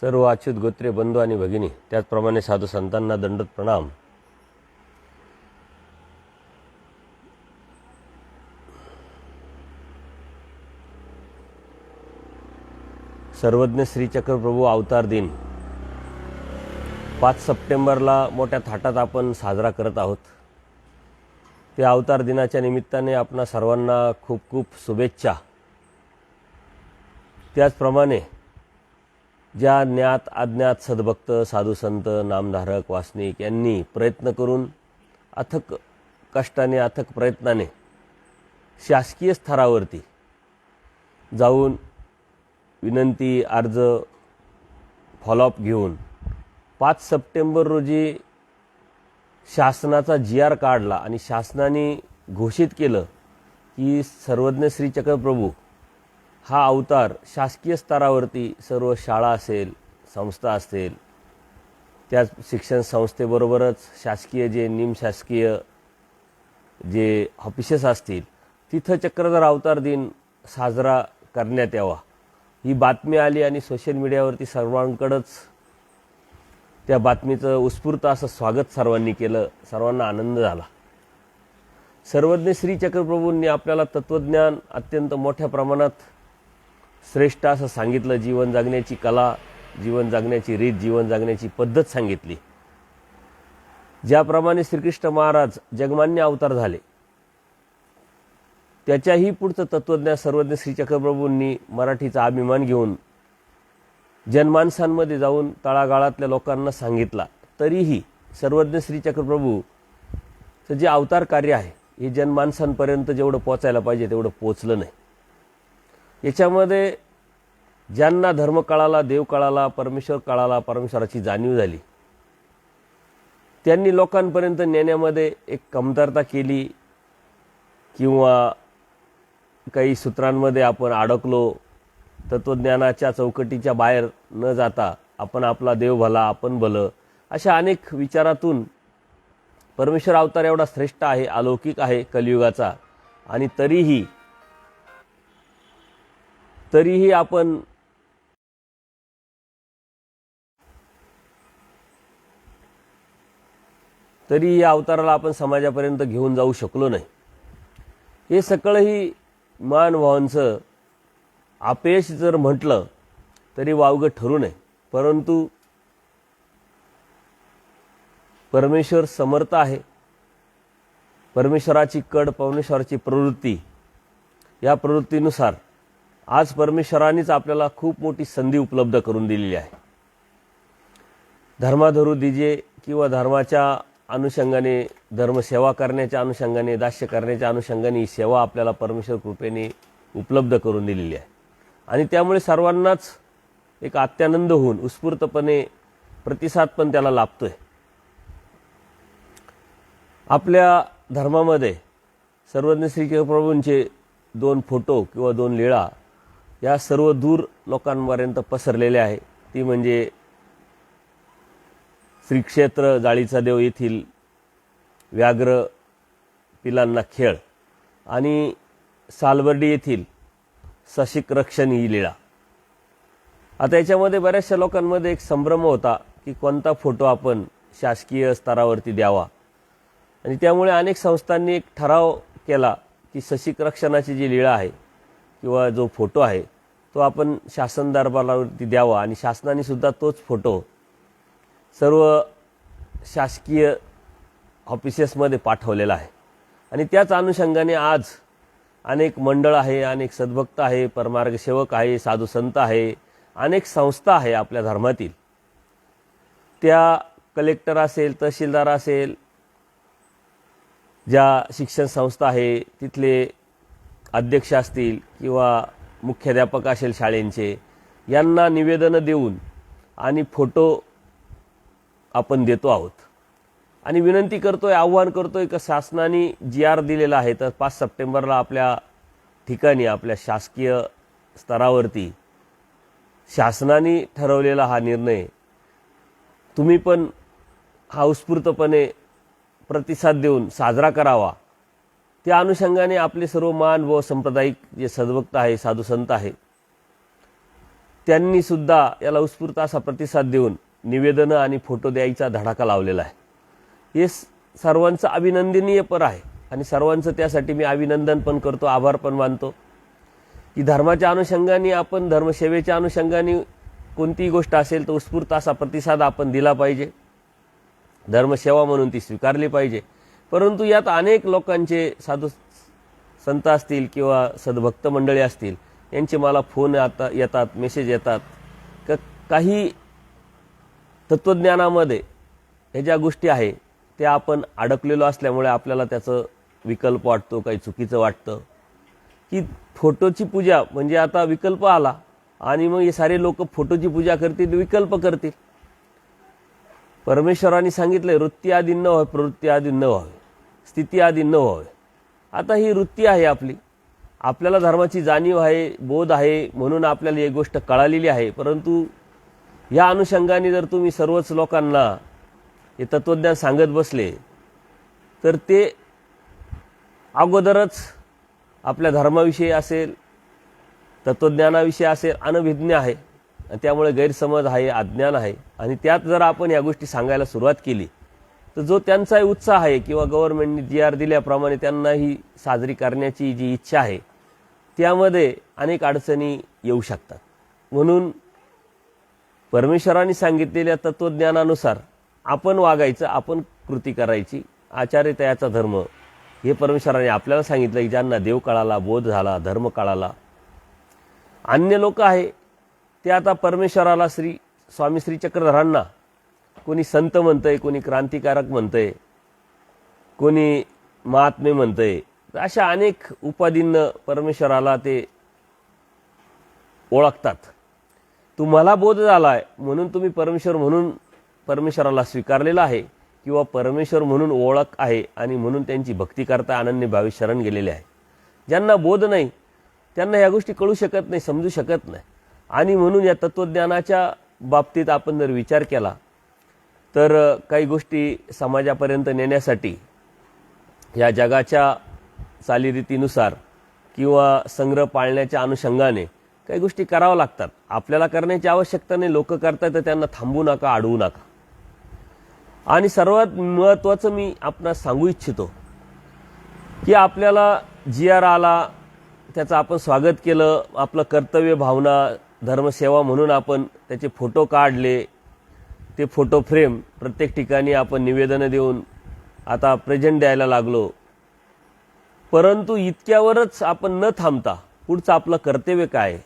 सर्व अच्युत गोत्रे बंधू आणि भगिनी त्याचप्रमाणे साधू संतांना दंडत प्रणाम. सर्वज्ञ श्री चक्रप्रभू अवतार दिन. पाच सप्टेंबरला मोठ्या थाटात आपण साजरा करत आहोत. त्या अवतार दिनाच्या निमित्ताने आपणा सर्वांना खूप खूप शुभेच्छा. त्याचप्रमाणे ज्या ज्ञात अज्ञात सद्भक्त साधू संत नामधारक वासनिक यांनी प्रयत्न करून अथक कष्टाने अथक प्रयत्नाने शासकीय स्तरावरती जाऊन विनंती अर्ज फॉलोअप घेऊन पाच सप्टेंबर रोजी शासनाचा जी आर काढला आणि शासनाने घोषित केलं की सर्वज्ञ श्री चक्रप्रभू हा अवतार शासकीय स्तरावरती सर्व शाळा असेल संस्था असेल त्याच शिक्षण संस्थेबरोबरच शासकीय जे निमशासकीय जे ऑफिसेस असतील तिथं चक्रधर अवतार दिन साजरा करण्यात यावा. ही बातमी आली आणि सोशल मीडियावरती सर्वांकडंच त्या बातमीचं उत्स्फूर्त असं स्वागत सर्वांनी केलं सर्वांना आनंद झाला. सर्वज्ञ श्री चक्रप्रभूंनी आपल्याला तत्वज्ञान अत्यंत मोठ्या प्रमाणात श्रेष्ठ असं सांगितलं जीवन जगण्याची कला जीवन जगण्याची रीत जीवन जगण्याची पद्धत सांगितली. ज्याप्रमाणे श्रीकृष्ण महाराज जगमान्य अवतार झाले त्याच्याही पुढचं तत्वज्ञान सर्वज्ञ श्री चक्रप्रभूंनी मराठीचा अभिमान घेऊन जनमानसांमध्ये जाऊन तळागाळातल्या लोकांना सांगितला तरीही सर्वज्ञ श्री चक्रप्रभू जे अवतार कार्य आहे हे जनमानसांपर्यंत जेवढं पोचायला पाहिजे तेवढं पोचलं नाही. याच्यामध्ये ज्यांना धर्म कळाला देव कळाला परमेश्वर कळाला परमेश्वराची जाणीव झाली त्यांनी लोकांपर्यंत नेण्यामध्ये एक कमतरता केली किंवा काही सूत्रांमध्ये आपण अडकलो तत्वज्ञानाच्या चौकटीच्या बाहेर न जाता आपण आपला देव भला आपण भलं अशा अनेक विचारातून परमेश्वर अवतार एवढा श्रेष्ठ आहे अलौकिक आहे कलियुगाचा आणि तरीही तरीही आपण तरी या अवताराला आपण समाजापर्यंत घेऊन जाऊ शकलो नाही. हे सगळंही मानभावांचं अपयश जर म्हटलं तरी वावगं ठरू नये. परंतु परमेश्वर समर्थ आहे. परमेश्वराची कड परमेश्वराची प्रवृत्ती या प्रवृत्तीनुसार आज परमेश्वरानेच आपल्याला खूप मोठी संधी उपलब्ध करून दिलेली आहे. धर्माधरू दिजे किंवा धर्माच्या अनुषंगाने धर्मसेवा करण्याच्या अनुषंगाने दास्य करण्याच्या अनुषंगाने ही सेवा आपल्याला परमेश्वर कृपेने उपलब्ध करून दिलेली आहे. आणि त्यामुळे सर्वांनाच एक अत्यानंद होऊन उत्स्फूर्तपणे प्रतिसाद पण त्याला लाभतोय. आपल्या धर्मामध्ये सर्वज्ञ श्री प्रभूंचे दोन फोटो किंवा दोन लीळा या सर्व दूर लोकांपर्यंत पसरलेले आहे. ती म्हणजे श्रीक्षेत्र जाळीचा देव येथील व्याघ्र पिलांना खेळ आणि सालबर्डी येथील सशिक रक्षण ही लीळा. आता याच्यामध्ये बऱ्याचशा लोकांमध्ये एक संभ्रम होता की कोणता फोटो आपण शासकीय स्तरावरती द्यावा. आणि त्यामुळे अनेक संस्थांनी एक ठराव केला की सशिक रक्षणाची जी लीळा आहे किंवा जो फोटो आहे तो आपण शासन दरबारावरती द्यावा आणि शासनाने सुद्धा तोच फोटो सर्व शासकीय ऑफिसेसमध्ये पाठवलेला आहे. आणि त्याच अनुषंगाने आज अनेक मंडळ आहे अनेक सद्भक्त आहे परमार्गसेवक आहे साधू संत आहे अनेक संस्था आहे आपल्या धर्मातील. त्या कलेक्टर असेल तहसीलदार असेल ज्या शिक्षण संस्था आहे तिथले अध्यक्ष असतील किंवा मुख्याध्यापक असेल शाळेंचे यांना निवेदनं देऊन आणि फोटो आपण देतो आहोत. आणि विनंती करतोय आव्हान करतोय का शासनाने जी आर दिलेला आहे तर पाच सप्टेंबरला आपल्या ठिकाणी आपल्या शासकीय स्तरावरती शासनाने ठरवलेला हा निर्णय. तुम्ही पण हा उत्स्फूर्तपणे प्रतिसाद देऊन साजरा करावा. त्या अनुषंगाने आपले सर्व मान व सांप्रदायिक जे सद्भक्त आहे साधू संत आहे त्यांनी सुद्धा याला उत्स्फूर्त असा प्रतिसाद देऊन निवेदनं आणि फोटो द्यायचा धडाका लावलेला आहे. हे सर्वांचं अभिनंदनीय पर आहे आणि सर्वांचं त्यासाठी मी अभिनंदन पण करतो आभार पण मानतो की धर्माच्या अनुषंगाने आपण धर्मसेवेच्या अनुषंगाने कोणतीही गोष्ट असेल तर उत्स्फूर्त असा प्रतिसाद आपण दिला पाहिजे. धर्मसेवा म्हणून ती स्वीकारली पाहिजे. परंतु यात अनेक लोकांचे साधू संत असतील किंवा सद्भक्त मंडळी असतील यांचे मला फोन आता येतात मेसेज येतात. का काही तत्त्वज्ञानामध्ये हे ज्या गोष्टी आहे त्या आपण अडकलेलो असल्यामुळे आपल्याला त्याचं विकल्प वाटतो काही चुकीचं वाटतं. की फोटोची पूजा म्हणजे आता विकल्प आला आणि मग हे सारे लोक फोटोची पूजा करतील विकल्प करतील. परमेश्वराने सांगितलंय वृत्ती आदी न व्हावे प्रवृत्ती आदी न व्हावे. स्थिती आधी न व्हावे. आता ही वृत्ती आहे आपली. आपल्याला धर्माची जाणीव आहे बोध आहे म्हणून आपल्याला ही गोष्ट कळालेली आहे. परंतु या अनुषंगाने जर तुम्ही सर्वच लोकांना हे तत्त्वज्ञान सांगत बसले तर ते अगोदरच आपल्या धर्माविषयी असेल तत्त्वज्ञानाविषयी असेल अनभिज्ञ आहे. त्यामुळे गैरसमज आहे अज्ञान आहे. आणि त्यात जर आपण या गोष्टी सांगायला सुरुवात केली तर जो त्यांचाही उत्साह आहे किंवा गव्हर्नमेंटने जी आर दिल्याप्रमाणे त्यांना ही साजरी करण्याची जी इच्छा आहे त्यामध्ये अनेक अडचणी येऊ शकतात. म्हणून परमेश्वरांनी सांगितलेल्या तत्त्वज्ञानानुसार आपण वागायचं आपण कृती करायची. आचार्य तयाचा धर्म. हे परमेश्वराने आपल्याला सांगितलं की ज्यांना देव कळाला बोध झाला धर्म कळाला. अन्य लोक आहे ते आता परमेश्वराला श्री स्वामी श्री चक्रधरांना कोणी संत म्हणतंय कोणी क्रांतिकारक म्हणतंय कोणी महात्मे म्हणतंय अशा अनेक उपाधींनं परमेश्वराला ते ओळखतात. तुम्हाला बोध झाला आहे म्हणून तुम्ही परमेश्वर म्हणून परमेश्वराला स्वीकारलेला आहे किंवा परमेश्वर म्हणून ओळख आहे आणि म्हणून त्यांची भक्ती करता अनन्य भावी शरण गेलेले आहे. ज्यांना बोध नाही त्यांना या गोष्टी कळू शकत नाही समजू शकत नाही. आणि म्हणून या तत्त्वज्ञानाच्या बाबतीत आपण जर विचार केला तर काही गोष्टी समाजापर्यंत नेण्यासाठी या जगाच्या चालीरीतीनुसार किंवा संग्रह पाळण्याच्या अनुषंगाने काही गोष्टी कराव्या लागतात. आपल्याला करण्याची आवश्यकता नाही. लोक करतात तर त्यांना थांबू नका अडवू नका. आणि सर्वात महत्त्वाचं मी आपणास सांगू इच्छितो की आपल्याला जी आर आला त्याचं आपण स्वागत केलं आपलं कर्तव्य भावना धर्मसेवा म्हणून आपण त्याचे फोटो काढले ते फोटो फ्रेम प्रत्येक ठिकाणी आपण निवेदनं देऊन आता प्रेझेंट द्यायला लागलो. परंतु इतक्यावरच आपण न थांबता पुढचं आपलं कर्तव्य काय?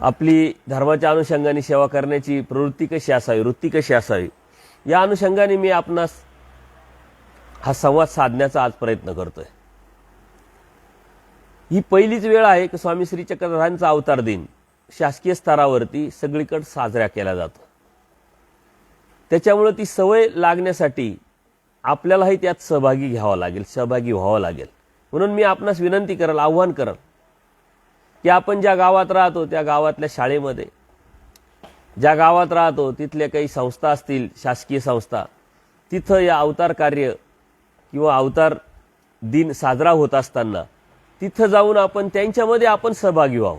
आपली धर्माच्या अनुषंगाने सेवा करण्याची प्रवृत्ती कशी असावी वृत्ती कशी असावी? या अनुषंगाने मी आपणास हा संवाद साधण्याचा आज प्रयत्न करतोय. ही पहिलीच वेळ आहे की स्वामी श्री चक्रधरांचा अवतार दिन. शासकीय स्तरावरती सगळीकडे साजरा केला जातो. त्याच्यामुळे ती सवय लागण्यासाठी आपल्यालाही त्यात सहभागी घ्यावा लागेल सहभागी व्हावं लागेल. म्हणून मी आपणास विनंती करेल आव्हान करेल की आपण ज्या गावात राहतो त्या गावातल्या शाळेमध्ये ज्या गावात राहतो तिथल्या काही संस्था असतील शासकीय संस्था तिथं या अवतार कार्य किंवा अवतार दिन साजरा होत असताना तिथं जाऊन आपण त्यांच्यामध्ये आपण सहभागी व्हावं.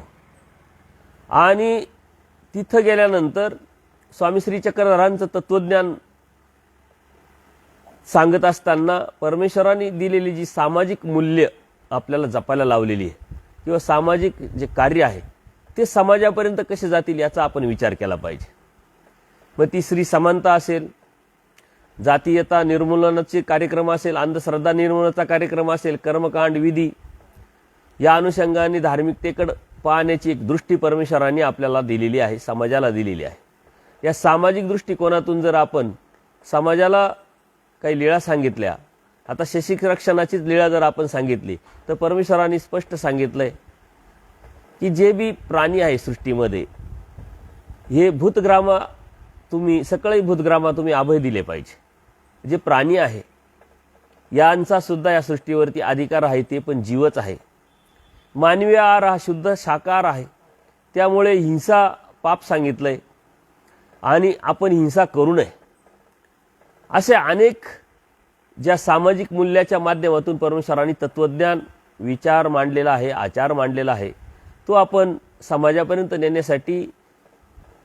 आणि तिथं गेल्यानंतर स्वामी श्री चक्रधरांचं तत्त्वज्ञान सांगत असताना परमेश्वराने दिलेली जी सामाजिक मूल्य आपल्याला जपायला लावलेली आहे किंवा सामाजिक जे कार्य आहे ते समाजापर्यंत कसे जातील याचा आपण विचार केला पाहिजे. मग ती श्री समानता असेल जातीयता निर्मूलनाचे कार्यक्रम असेल अंधश्रद्धा निर्मूलनाचा कार्यक्रम असेल कर्मकांड विधी या अनुषंगाने धार्मिकतेकडं पाहण्याची एक दृष्टी परमेश्वराने आपल्याला दिलेली आहे समाजाला दिलेली आहे. या सामाजिक दृष्टिकोनातून जर आपण समाजाला काही लीळा सांगितल्या आता शशिक रक्षणाचीच लीळा जर आपण सांगितली तर परमेश्वराने स्पष्ट सांगितलंय की जे बी प्राणी आहे सृष्टीमध्ये हे भूतग्रामा तुम्ही सगळे भूतग्रामा तुम्ही अभय दिले पाहिजे. जे प्राणी आहे यांचा सुद्धा या सृष्टीवरती अधिकार आहे ते पण जीवच आहे. मानवी आहार हा शुद्ध शाकाहार आहे. त्यामुळे हिंसा पाप सांगितलंय. आणि आपण हिंसा करू नये. असे अनेक ज्या सामाजिक मूल्याच्या माध्यमातून परमेश्वराने तत्वज्ञान विचार मांडलेला आहे आचार मांडलेला आहे तो आपण समाजापर्यंत नेण्यासाठी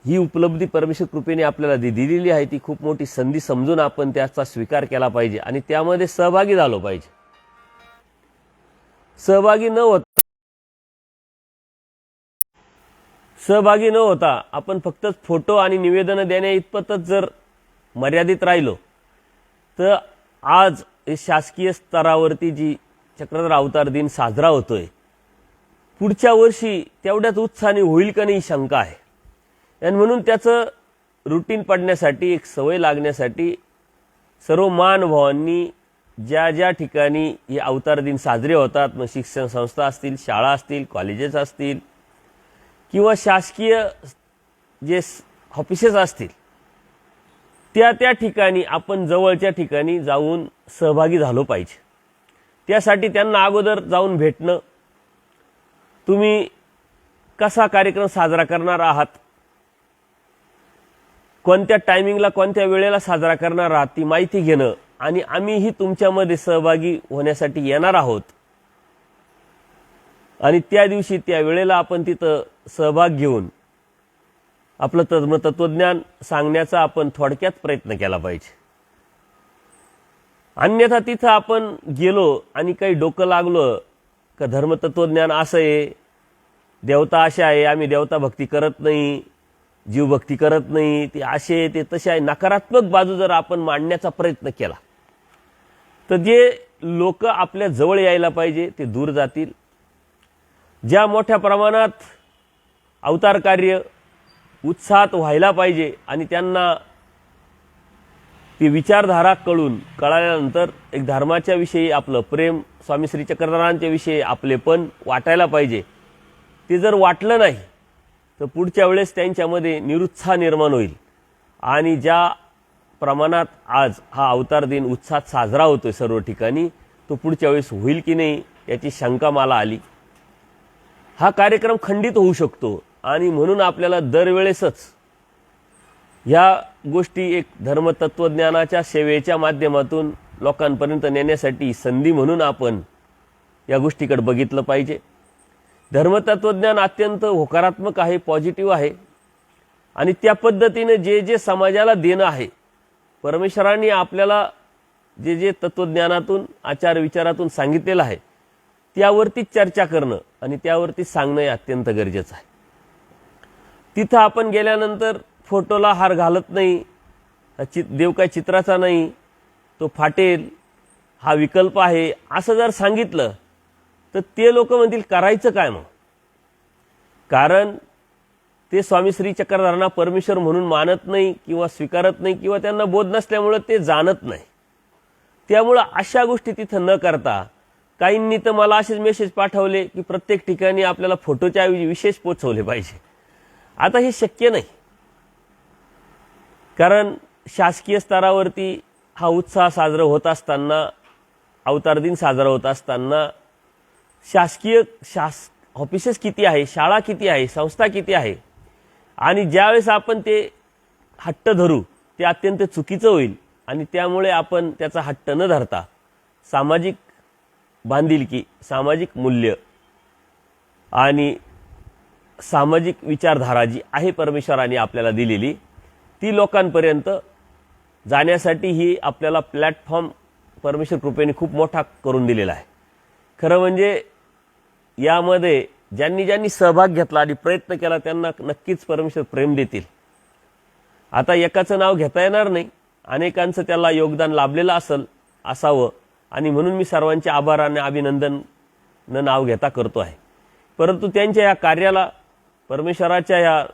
ही उपलब्धी परमेश्वर कृपेने आपल्याला दि- दिलेली आहे. ती खूप मोठी संधी समजून आपण त्याचा स्वीकार केला पाहिजे आणि त्यामध्ये सहभागी झालो पाहिजे. सहभागी न होता सहभागी न होता आपण फक्तच फोटो आणि निवेदनं देण्या इतपतच जर मर्यादित राहिलो तर आज शासकीय स्तरावरती जी चक्रधर अवतार दिन साजरा होतोय पुढच्या वर्षी तेवढ्याच उत्साहाने होईल का नाही ही शंका आहे. आणि म्हणून त्याचं रुटीन पडण्यासाठी एक सवय लागण्यासाठी सर्व मानभावांनी ज्या ज्या ठिकाणी हे अवतार दिन साजरे होतात मग शिक्षण संस्था असतील शाळा असतील कॉलेजेस असतील किंवा शासकीय जे ऑफिसेस असतील त्या त्या ठिकाणी आपण जवळच्या ठिकाणी जाऊन सहभागी झालो पाहिजे. त्यासाठी त्यांना अगोदर जाऊन भेटणं. तुम्ही कसा कार्यक्रम साजरा करणार आहात? कोणत्या टायमिंगला कोणत्या वेळेला साजरा करणार आहात ती माहिती घेणं. आणि आम्हीही तुमच्यामध्ये सहभागी होण्यासाठी येणार आहोत. आणि त्या दिवशी त्या वेळेला आपण तिथं सहभाग घेऊन आपलं तत्व तत्वज्ञान सांगण्याचा आपण थोडक्यात प्रयत्न केला पाहिजे. अन्यथा तिथं आपण गेलो आणि काही डोकं लागलं का धर्मतत्वज्ञान असं आहे देवता अशा आहे आम्ही देवता भक्ती करत नाही जीवभक्ती करत नाही ते असे ते तसे आहे नकारात्मक बाजू जर आपण मांडण्याचा प्रयत्न केला तर जे लोक आपल्या जवळ यायला पाहिजे ते दूर जातील ज्या मोठ्या प्रमाणात अवतार कार्य उत्साहात व्हायला पाहिजे आणि त्यांना ती विचारधारा कळून कळाल्यानंतर एक धर्माच्या विषयी आपलं प्रेम स्वामी श्री चक्रधरांच्या विषयी आपलेपण वाटायला पाहिजे. ते जर वाटलं नाही तर पुढच्या वेळेस त्यांच्यामध्ये निरुत्साह निर्माण होईल. आणि ज्या प्रमाणात आज हा अवतार दिन उत्साहात साजरा होतोय सर्व ठिकाणी तो पुढच्या वेळेस होईल की नाही याची शंका मला आली. हा कार्यक्रम खंडित होऊ शकतो आणि म्हणून आपल्याला दरवेळेसच ह्या गोष्टी एक धर्मतत्वज्ञानाच्या सेवेच्या माध्यमातून लोकांपर्यंत नेण्यासाठी संधी म्हणून आपण या गोष्टीकडे बघितलं पाहिजे. धर्मतत्वज्ञान अत्यंत होकारात्मक आहे पॉझिटिव्ह आहे. आणि त्या पद्धतीने जे जे समाजाला देणं आहे परमेश्वरांनी आपल्याला जे जे तत्वज्ञानातून आचार विचारातून सांगितलेलं आहे त्यावरती चर्चा करणं आणि त्यावरती सांगणं हे अत्यंत गरजेचं आहे. तिथं आपण गेल्यानंतर फोटोला हार घालत नाही चि देव काय चित्राचा नाही तो फाटेल हा विकल्प आहे असं जर सांगितलं तर ते लोक म्हणतील करायचं काय मग? कारण ते स्वामी श्री चक्रधरांना परमेश्वर म्हणून मानत नाही किंवा स्वीकारत नाही किंवा त्यांना बोध नसल्यामुळं ते जाणत नाही. त्यामुळं अशा गोष्टी तिथं न करता काहींनी तर मला असेच मेसेज पाठवले की प्रत्येक ठिकाणी आपल्याला फोटोच्या ऐवजी विशेष पोचवले पाहिजे. आता हे शक्य नाही. कारण शासकीय स्तरावरती हा उत्साह साजरा होत असताना अवतार दिन साजरा होत असताना शासकीय शास ऑफिसेस किती आहे शाळा किती आहे संस्था किती आहे आणि ज्यावेळेस आपण ते हट्ट धरू ते अत्यंत चुकीचं होईल आणि त्यामुळे आपण त्याचा हट्ट न धरता सामाजिक बांधिलकी सामाजिक मूल्य आणि सामाजिक विचारधारा जी आहे परमेश्वराने आपल्याला दिलेली ती लोकांपर्यंत जाण्यासाठी ही आपल्याला प्लॅटफॉर्म परमेश्वर कृपेने खूप मोठा करून दिलेला आहे. खरं म्हणजे यामध्ये ज्यांनी ज्यांनी सहभाग घेतला आणि प्रयत्न केला त्यांना नक्कीच परमेश्वर प्रेम देतील. आता एकाचं नाव घेता येणार नाही. अनेकांचं त्याला योगदान लाभलेलं असेल असावं. आणि म्हणून मी सर्वांचे आभार आणि अभिनंदन न नाव घेता करतो आहे. परंतु त्यांच्या या कार्याला परमेश्वराच्या या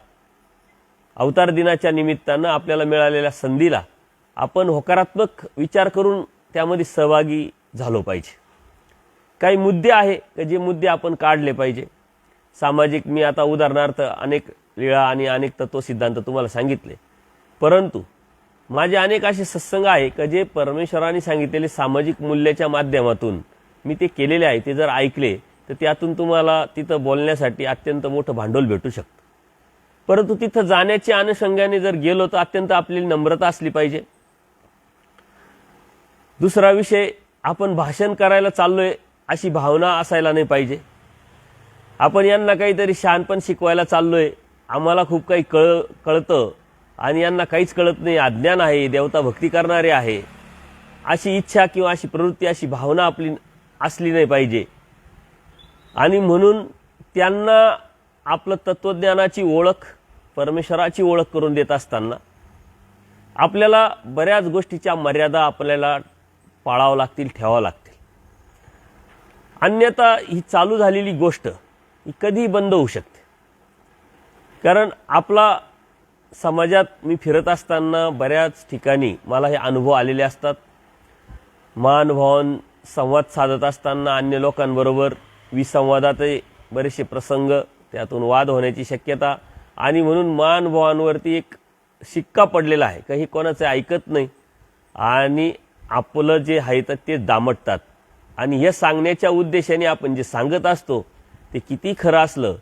अवतार दिनाच्या निमित्तानं आपल्याला मिळालेल्या संधीला आपण होकारात्मक विचार करून त्यामध्ये सहभागी झालो पाहिजे. काही मुद्दे आहे का जे मुद्दे आपण काढले पाहिजे? सामाजिक मी आता उदाहरणार्थ अनेक लीळा आणि अनेक तत्व सिद्धांत तुम्हाला सांगितले. परंतु माझे अनेक असे सत्संग आहे का जे परमेश्वराने सांगितलेले सामाजिक मूल्याच्या माध्यमातून मी ते केलेले आहे. ते जर ऐकले तर त्यातून तुम्हाला तिथं बोलण्यासाठी अत्यंत मोठं भांडवल भेटू शकतं. परंतु तिथं जाण्याच्या अनुषंगाने जर गेलो तर अत्यंत आपली नम्रता असली पाहिजे. दुसरा विषय आपण भाषण करायला चाललोय अशी भावना असायला नाही पाहिजे. आपण यांना काहीतरी शहाणपण शिकवायला चाललोय. आम्हाला खूप काही कळ कळतं. आणि यांना काहीच कळत नाही अज्ञान आहे देवता भक्ती करणारे आहे. अशी इच्छा किंवा अशी प्रवृत्ती अशी भावना आपली असली नाही पाहिजे. आणि म्हणून त्यांना आपलं तत्त्वज्ञानाची ओळख परमेश्वराची ओळख करून देत असताना आपल्याला बऱ्याच गोष्टीच्या मर्यादा आपल्याला पाळावं लागतील ठेवावं लागतील. अन्यथा ही चालू झालेली गोष्ट ही कधीही बंद होऊ शकते. कारण आपला समाजात मी फिरत असताना बऱ्याच ठिकाणी मला हे अनुभव आलेले असतात. महानुभावान संवाद साधत असताना अन्य लोकांबरोबर विसंवादाचे बरेचसे प्रसंग त्यातून वाद होण्याची शक्यता आणि म्हणून मानभावांवरती एक शिक्का पडलेला आहे. काही कोणाचं ऐकत नाही. आणि आपलं जे आहे तर ते दामटतात. आणि हे सांगण्याच्या उद्देशाने आपण जे सांगत असतो ते किती खरं असलं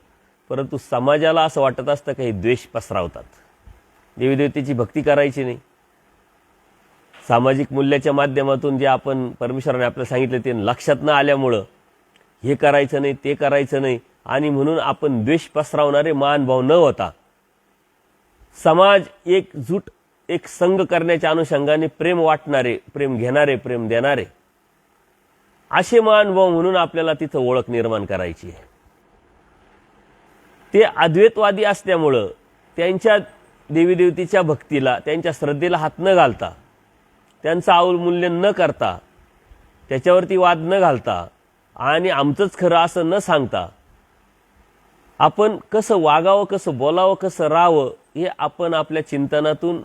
परंतु समाजाला असं वाटत असतं काही द्वेष पसरावतात. देवीदेवतेची भक्ती करायची नाही. सामाजिक मूल्याच्या माध्यमातून जे आपण परमेश्वराने आपल्याला सांगितलं ते लक्षात न आल्यामुळं हे करायचं नाही ते करायचं नाही. आणि म्हणून आपण द्वेष पसरावणारे महानभाव न होता समाज एकजूट एक संघ करण्याच्या अनुषंगाने प्रेम वाटणारे प्रेम घेणारे प्रेम देणारे असे महानभाव म्हणून आपल्याला तिथं ओळख निर्माण करायची आहे. ते अद्वैतवादी असल्यामुळं त्यांच्या देवीदेवतीच्या भक्तीला त्यांच्या श्रद्धेला हात न घालता त्यांचं अवमूल्य न करता त्याच्यावरती वाद न घालता आणि आमचंच खरं असं न सांगता आपण कसं वागावं कसं बोलावं कसं राहावं हे आपण आपल्या चिंतनातून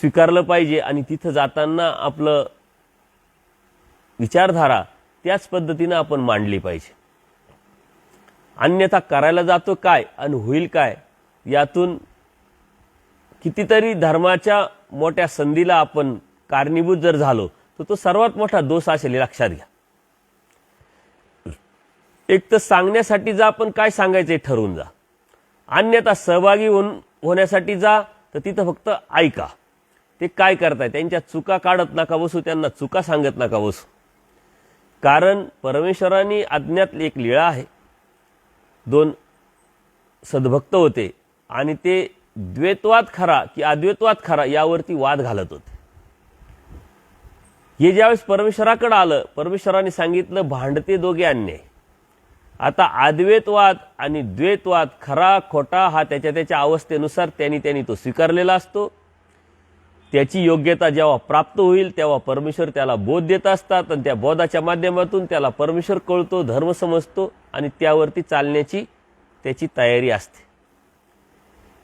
स्वीकारलं पाहिजे आणि तिथं जाताना आपलं विचारधारा त्याच पद्धतीनं आपण मांडली पाहिजे. अन्यथा करायला जातो काय आणि होईल काय? यातून कितीतरी धर्माच्या मोठ्या संधीला आपण कारणीभूत जर झालो तर तो सर्वात मोठा दोष असेल लक्षात घ्या. एक तर सांगण्यासाठी जा आपण काय सांगायचं ठरवून जा. अन्यथा सहभागी होऊन होण्यासाठी जा तर तिथं फक्त ऐका. ते काय करताय? त्यांच्या चुका काढत नका बसू त्यांना चुका सांगत नका बसू. कारण परमेश्वराने अज्ञात एक लीळा आहे. दोन सद्भक्त होते आणि ते द्वैतवाद खरा की अद्वैतवाद खरा यावरती वाद घालत होते. हे ज्यावेळेस परमेश्वराकडे आलं परमेश्वराने सांगितलं भांडते दोघे अन्याय आता अद्वैतवाद आणि द्वैतवाद खरा खोटा हा त्याच्या त्याच्या अवस्थेनुसार त्यांनी त्यांनी तो स्वीकारलेला असतो. त्याची योग्यता जेव्हा प्राप्त होईल तेव्हा परमेश्वर त्याला बोध देत असतात आणि त्या बोधाच्या माध्यमातून त्याला परमेश्वर कळतो धर्म समजतो आणि त्यावरती चालण्याची त्याची तयारी असते.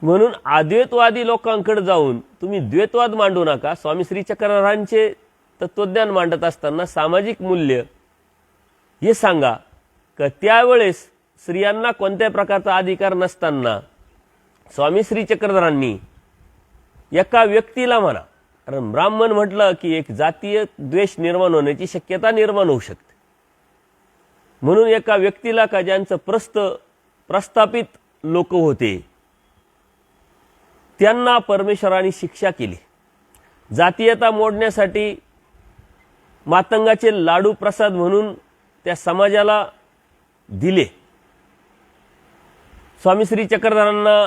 म्हणून अद्वैतवादी लोकांकडे जाऊन तुम्ही द्वैतवाद मांडू नका. स्वामी श्री चक्रधरांचे तत्वज्ञान मांडत असताना सामाजिक मूल्य हे सांगा का त्यावेळेस स्त्रियांना कोणत्याही प्रकारचा अधिकार नसताना स्वामी श्री चक्रधरांनी एका व्यक्तीला म्हणा कारण ब्राह्मण म्हटलं की एक जातीय द्वेष निर्माण होण्याची शक्यता निर्माण होऊ शकते. म्हणून एका व्यक्तीला का ज्यांचं प्रस्त प्रस्थापित लोक होते त्यांना परमेश्वराने शिक्षा केली. जातीयता मोडण्यासाठी मातंगाचे लाडू प्रसाद म्हणून त्या समाजाला दिले. स्वामी श्री चक्रधरांना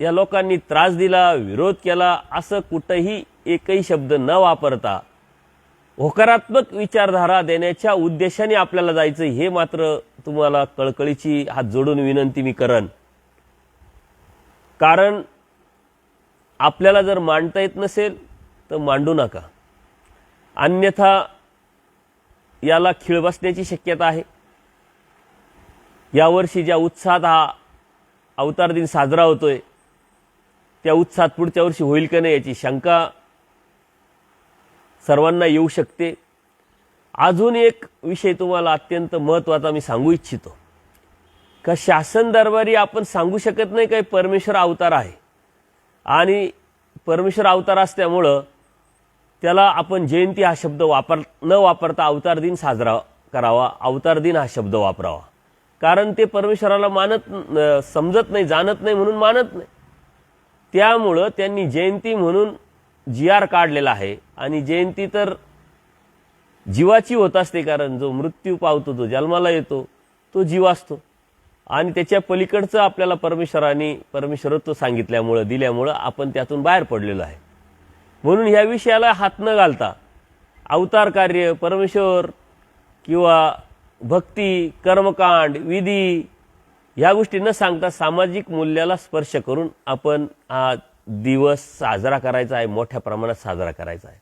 या लोकांनी त्रास दिला विरोध केला असं कुठंही एकही शब्द न वापरता होकारात्मक विचारधारा देण्याच्या उद्देशाने आपल्याला जायचं हे मात्र तुम्हाला कळकळीची हात जोडून विनंती मी करन कारण आपल्याला जर मांडता येत नसेल तर मांडू नका. अन्यथा याला खिळ बसण्याची शक्यता आहे. यावर्षी ज्या उत्साहात हा अवतार दिन साजरा होतोय त्या उत्साहात पुढच्या वर्षी होईल का नाही याची शंका सर्वांना येऊ शकते. अजून एक विषय तुम्हाला अत्यंत महत्त्वाचा मी सांगू इच्छितो. का शासन दरबारी आपण सांगू शकत नाही काही परमेश्वर अवतार आहे? आणि परमेश्वर अवतार असल्यामुळं त्याला आपण जयंती हा शब्द वापर न वापरता अवतार दिन साजरा करावा. अवतार दिन हा शब्द वापरावा. कारण ते परमेश्वराला मानत न- समजत नाही जाणत नाही म्हणून मानत नाही. त्यामुळं त्यांनी जयंती म्हणून जी आर काढलेला आहे. आणि जयंती तर जीवाची होत असते कारण जो मृत्यू पावतो तो जन्माला येतो तो जीव असतो. आणि त्याच्या पलीकडचं आपल्याला परमेश्वराने परमेश्वरत्व सांगितल्यामुळं दिल्यामुळं आपण त्यातून बाहेर पडलेलो आहे. म्हणून ह्या विषयाला हात न घालता अवतार कार्य परमेश्वर किंवा भक्ती कर्मकांड विधी ह्या गोष्टी न सांगता सामाजिक मूल्याला स्पर्श करून आपण हा दिवस साजरा करायचा आहे मोठ्या प्रमाणात साजरा करायचा आहे.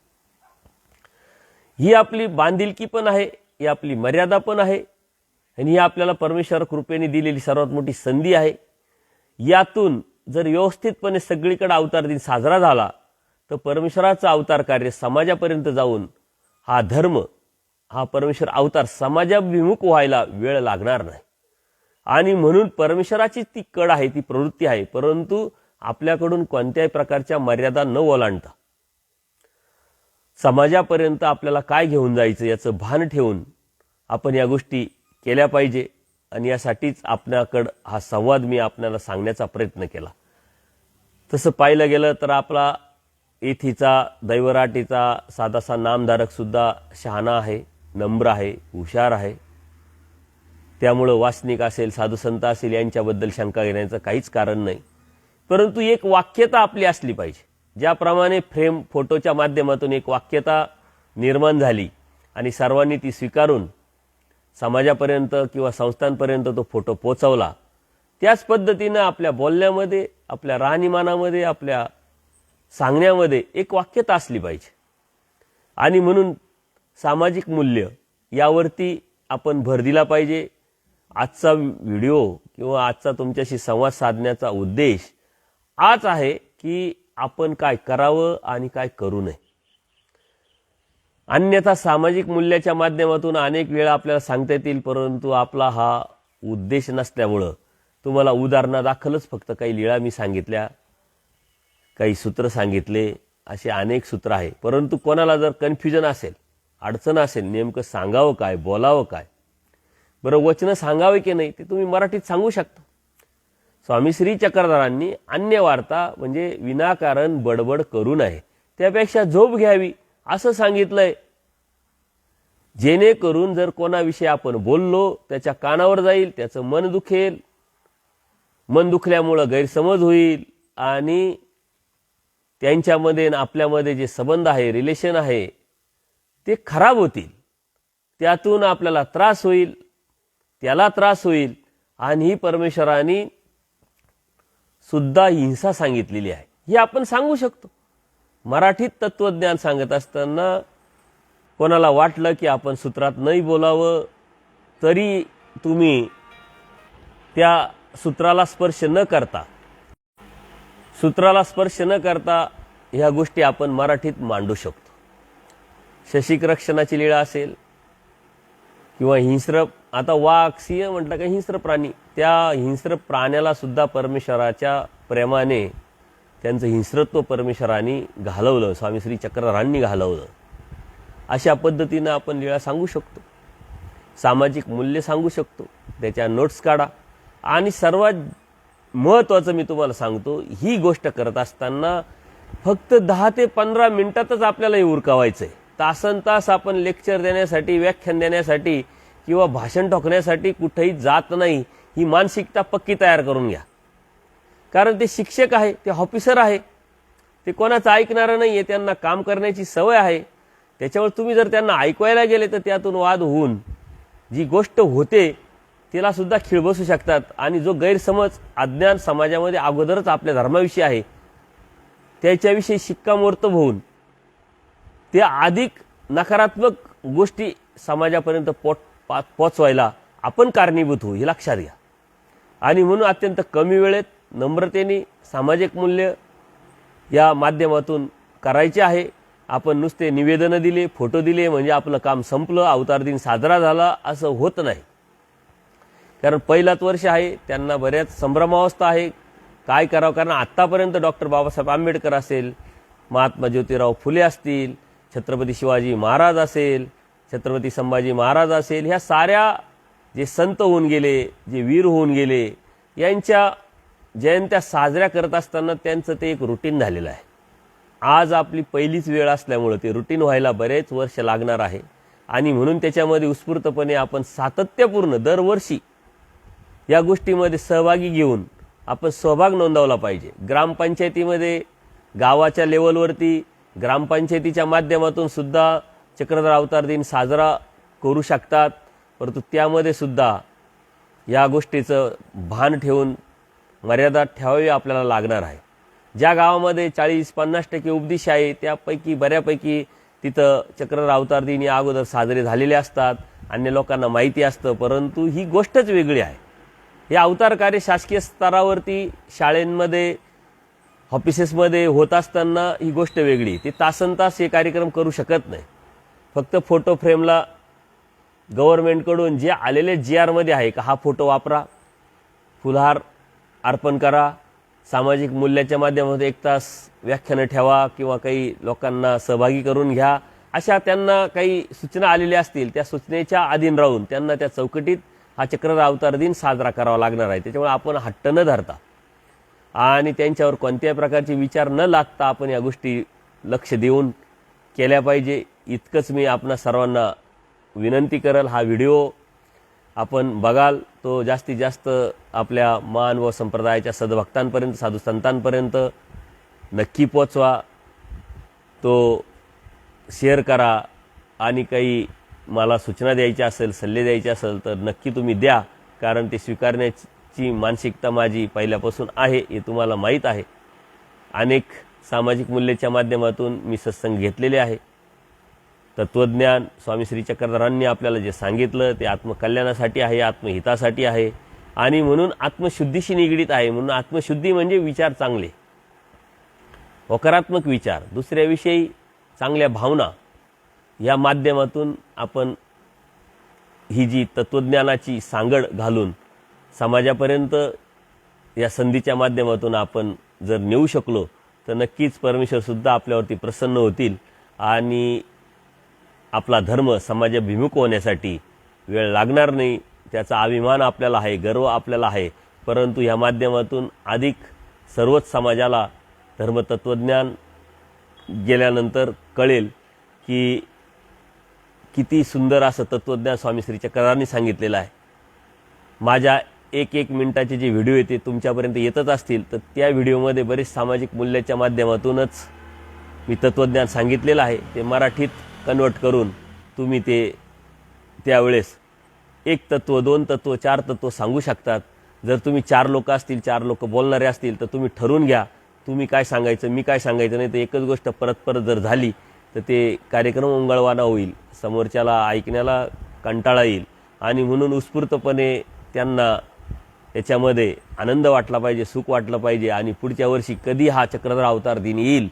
ही आपली बांधिलकी पण आहे ही आपली मर्यादा पण आहे आणि ही आपल्याला परमेश्वर कृपेने दिलेली सर्वात मोठी संधी आहे. यातून जर व्यवस्थितपणे सगळीकडे अवतार दिन साजरा झाला तर परमेश्वराचं अवतार कार्य समाजापर्यंत जाऊन हा धर्म हा परमेश्वर अवतार समाजाभिमुख व्हायला वेळ लागणार नाही. आणि म्हणून परमेश्वराची ती कड आहे ती प्रवृत्ती आहे परंतु आपल्याकडून कोणत्याही प्रकारच्या मर्यादा न ओलांडता. समाजापर्यंत आपल्याला काय घेऊन जायचं याचं भान ठेवून आपण या गोष्टी केल्या पाहिजे. आणि यासाठीच आपल्याकडं हा संवाद मी आपल्याला सांगण्याचा प्रयत्न केला. तसं पाहिलं गेलं तर आपला येथीचा दैवराटीचा साधासा नामधारकसुद्धा शहाणा आहे नम्र आहे हुशार आहे. त्यामुळं वासनिक असेल साधुसंत असेल यांच्याबद्दल शंका घेण्याचं काहीच कारण नाही. परंतु एक वाक्यता आपली असली पाहिजे. ज्याप्रमाणे फ्रेम फोटोच्या माध्यमातून एक वाक्यता निर्माण झाली आणि सर्वांनी ती स्वीकारून समाजापर्यंत किंवा संस्थांपर्यंत तो फोटो पोचवला. त्याच पद्धतीनं आपल्या बोलण्यामध्ये आपल्या राहणीमानामध्ये आपल्या सांगण्यामध्ये एक वाक्यता असली पाहिजे. आणि म्हणून सामाजिक मूल्य यावरती आपण भर दिला पाहिजे. आजचा व्हिडिओ किंवा आजचा तुमच्याशी संवाद साधण्याचा उद्देश आज आहे की आपण काय करावं आणि काय करू नये. अन्यथा सामाजिक मूल्याच्या माध्यमातून अनेक वेळा आपल्याला सांगता येतील परंतु आपला हा उद्देश नसल्यामुळं. तुम्हाला उदाहरणादाखलच फक्त काही लीळा मी सांगितल्या काही सूत्र सांगितले असे अनेक सूत्र आहे. परंतु कोणाला जर कन्फ्युजन असेल अडचण असेल नेमकं सांगावं काय बोलावं काय बरं वचनं सांगावे की नाही ते तुम्ही मराठीत सांगू शकता. स्वामी श्री चक्रधरांनी अन्य वार्ता म्हणजे विनाकारण बडबड करू नये त्यापेक्षा झोप घ्यावी. असं सांगितलंय. जेणेकरून जर कोणाविषयी आपण बोललो त्याच्या कानावर जाईल त्याचं मन दुखेल. मन दुखल्यामुळं गैरसमज होईल आणि त्यांच्यामध्ये आपल्यामध्ये जे संबंध आहे रिलेशन आहे ते खराब होतील. त्यातून आपल्याला त्रास होईल त्याला त्रास होईल आणि ही परमेश्वराने सुद्धा हिंसा सांगितलेली आहे. हे आपण सांगू शकतो. मराठीत तत्वज्ञान सांगत असताना कोणाला वाटलं की आपण सूत्रात नाही बोलावं तरी तुम्ही त्या सूत्राला स्पर्श न करता सूत्राला स्पर्श न करता ह्या गोष्टी आपण मराठीत मांडू शकतो. शशिक रक्षणाची लीळा असेल किंवा हिंस्र आता वाघ सिंह म्हटलं का हिंस्र प्राणी त्या हिंस्र प्राण्याला सुद्धा परमेश्वराच्या प्रेमाने त्यांचं हिंस्रत्व परमेश्वराने घालवलं स्वामी श्री चक्ररांनी घालवलं. अशा पद्धतीनं आपण लीळा सांगू शकतो. सामाजिक मूल्य सांगू शकतो. त्याच्या नोट्स काढा. आणि सर्वात महत्त्वाचं मी तुम्हाला सांगतो ही गोष्ट करत असताना फक्त दहा ते पंधरा मिनिटातच आपल्याला हे उरकावायचं आहे तासन तास आपण लेक्चर देण्यासाठी व्याख्यान देण्यासाठी किंवा भाषण ठोकण्यासाठी कुठेही जात नाही ही मानसिकता पक्की तयार करून घ्या. कारण ते शिक्षक आहे ते ऑफिसर आहे. ते कोणाचं ऐकणारं नाही आहे त्यांना काम करण्याची सवय आहे. त्याच्यावर तुम्ही जर त्यांना ऐकवायला गेले तर त्यातून वाद होऊन जी गोष्ट होते तिला सुद्धा बसू शकतात. आणि जो गैरसमज अज्ञान समाजामध्ये अगोदरच आपल्या धर्माविषयी आहे त्याच्याविषयी शिक्कामोर्तब होऊन ते अधिक नकारात्मक गोष्टी समाजापर्यंत पोट पा पोचवायला आपण कारणीभूत होऊ हे लक्षात घ्या. आणि म्हणून अत्यंत कमी वेळेत नम्रतेने सामाजिक मूल्य या माध्यमातून करायचे आहे. आपण नुसते निवेदनं दिले फोटो दिले म्हणजे आपलं काम संपलं अवतार दिन साजरा झाला असं होत नाही. कारण पहिलाच वर्ष आहे त्यांना बऱ्याच संभ्रमावस्था आहे. काय करावं? कारण आत्तापर्यंत डॉक्टर बाबासाहेब आंबेडकर असेल महात्मा ज्योतिराव फुले असतील छत्रपती शिवाजी महाराज असेल छत्रपती संभाजी महाराज असेल ह्या साऱ्या जे संत होऊन गेले जे वीर होऊन गेले यांच्या जयंत्या साजऱ्या करत असताना त्यांचं ते एक रुटीन झालेलं आहे. आज आपली पहिलीच वेळ असल्यामुळं ते रुटीन व्हायला बरेच वर्ष लागणार आहे. आणि म्हणून त्याच्यामध्ये उत्स्फूर्तपणे आपण सातत्यपूर्ण दरवर्षी या गोष्टीमध्ये सहभागी घेऊन आपण सहभाग नोंदवला पाहिजे. ग्रामपंचायतीमध्ये गावाच्या लेवलवरती ग्रामपंचायतीच्या माध्यमातून सुद्धा चक्रधर अवतार दिन साजरा करू शकतात. परंतु त्यामध्ये सुद्धा या गोष्टीचं भान ठेवून मर्यादा ठेवावी आपल्याला लागणार आहे. ज्या गावामध्ये चाळीस पन्नास टक्के उपदेश आहे त्यापैकी बऱ्यापैकी तिथं चक्र अवतार दिन या अगोदर साजरे झालेले असतात. अन्य लोकांना माहिती असतं परंतु ही गोष्टच वेगळी आहे. हे अवतार कार्य शासकीय स्तरावरती शाळेंमध्ये ऑफिसेसमध्ये होत असताना ही गोष्ट वेगळी. ते तासन तास हे कार्यक्रम करू शकत नाही. फक्त फोटो फ्रेमला गव्हर्नमेंटकडून जे आलेले जी आरमध्ये आहे का हा फोटो वापरा. फुलहार अर्पण करा. सामाजिक मूल्याच्या माध्यमातून एक तास व्याख्यानं ठेवा किंवा काही लोकांना सहभागी करून घ्या. अशा त्यांना काही सूचना आलेल्या असतील त्या सूचनेच्या अधीन राहून त्यांना त्या चौकटीत हा चक्र अवतार दिन साजरा करावा लागणार आहे. त्याच्यामुळे आपण हट्ट न धरता आणि त्यांच्यावर कोणत्याही प्रकारचे विचार न लागता आपण या गोष्टी लक्ष देऊन केल्या पाहिजे. इतकंच मी आपणा सर्वांना विनंती करल हा व्हिडिओ आपण बघाल. तो जास्तीत जास्त आपल्या मान व संप्रदायाच्या सद्भक्तांपर्यंत साधू संतांपर्यंत नक्की पोचवा तो शेअर करा आणि काही मला सूचना द्यायची असेल सल्ले द्यायचे असेल तर नक्की तुम्ही द्या कारण ते स्वीकारण्याची मानसिकता माझी पहिल्यापासून आहे हे तुम्हाला माहीत आहे. अनेक सामाजिक मूल्याच्या माध्यमातून मी सत्संग घेतलेले आहे. तत्वज्ञान स्वामी श्री चक्रधरांनी आपल्याला जे सांगितलं ते आत्मकल्याणासाठी आहे आत्महितासाठी आहे. आणि म्हणून आत्मशुद्धीशी निगडीत आहे. म्हणून आत्मशुद्धी म्हणजे विचार चांगले. होकारात्मक विचार. दुसऱ्याविषयी चांगल्या भावना. या माध्यमातून आपण ही जी तत्वज्ञानाची सांगड घालून समाजापर्यंत या संधीच्या माध्यमातून आपण जर नेऊ शकलो तर नक्कीच परमेश्वरसुद्धा आपल्यावरती प्रसन्न होतील. आणि आपला धर्म समाजाभिमुख होण्यासाठी वेळ लागणार नाही. त्याचा अभिमान आपल्याला आहे गर्व आपल्याला आहे. परंतु ह्या माध्यमातून अधिक सर्वच समाजाला धर्मतत्वज्ञान गेल्यानंतर कळेल की किती सुंदर असं तत्त्वज्ञान स्वामी श्री चक्ररांनी सांगितलेलं आहे. माझ्या एक एक मिनिटाचे जे व्हिडिओ येते तुमच्यापर्यंत येतच असतील तर त्या व्हिडिओमध्ये बरेच सामाजिक मूल्याच्या माध्यमातूनच मी तत्त्वज्ञान सांगितलेलं आहे. ते मराठीत कन्वर्ट करून तुम्ही ते त्यावेळेस एक तत्व दोन तत्व चार तत्व सांगू शकतात. जर तुम्ही चार लोक असतील चार लोक बोलणारे असतील तर तुम्ही ठरवून घ्या. तुम्ही काय सांगायचं मी काय सांगायचं नाही तर एकच गोष्ट परत परत जर झाली तर ते कार्यक्रम उंगळवाना होईल. समोरच्याला ऐकण्याला कंटाळा येईल. आणि म्हणून उत्स्फूर्तपणे त्यांना याच्यामध्ये आनंद वाटला पाहिजे सुख वाटलं पाहिजे. आणि पुढच्या वर्षी कधी हा चक्रधर अवतार दिन येईल?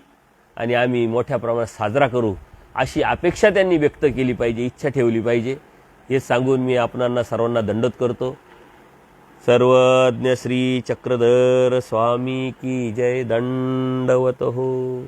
आणि आम्ही मोठ्या प्रमाणात साजरा करू. अशी अपेक्षा त्यांनी व्यक्त केली पाहिजे इच्छा ठेवली पाहिजे. हे सांगून मी आपणांना सर्वांना दंडत करतो. सर्वज्ञ श्री चक्रधर स्वामी की जय दंडवत हो.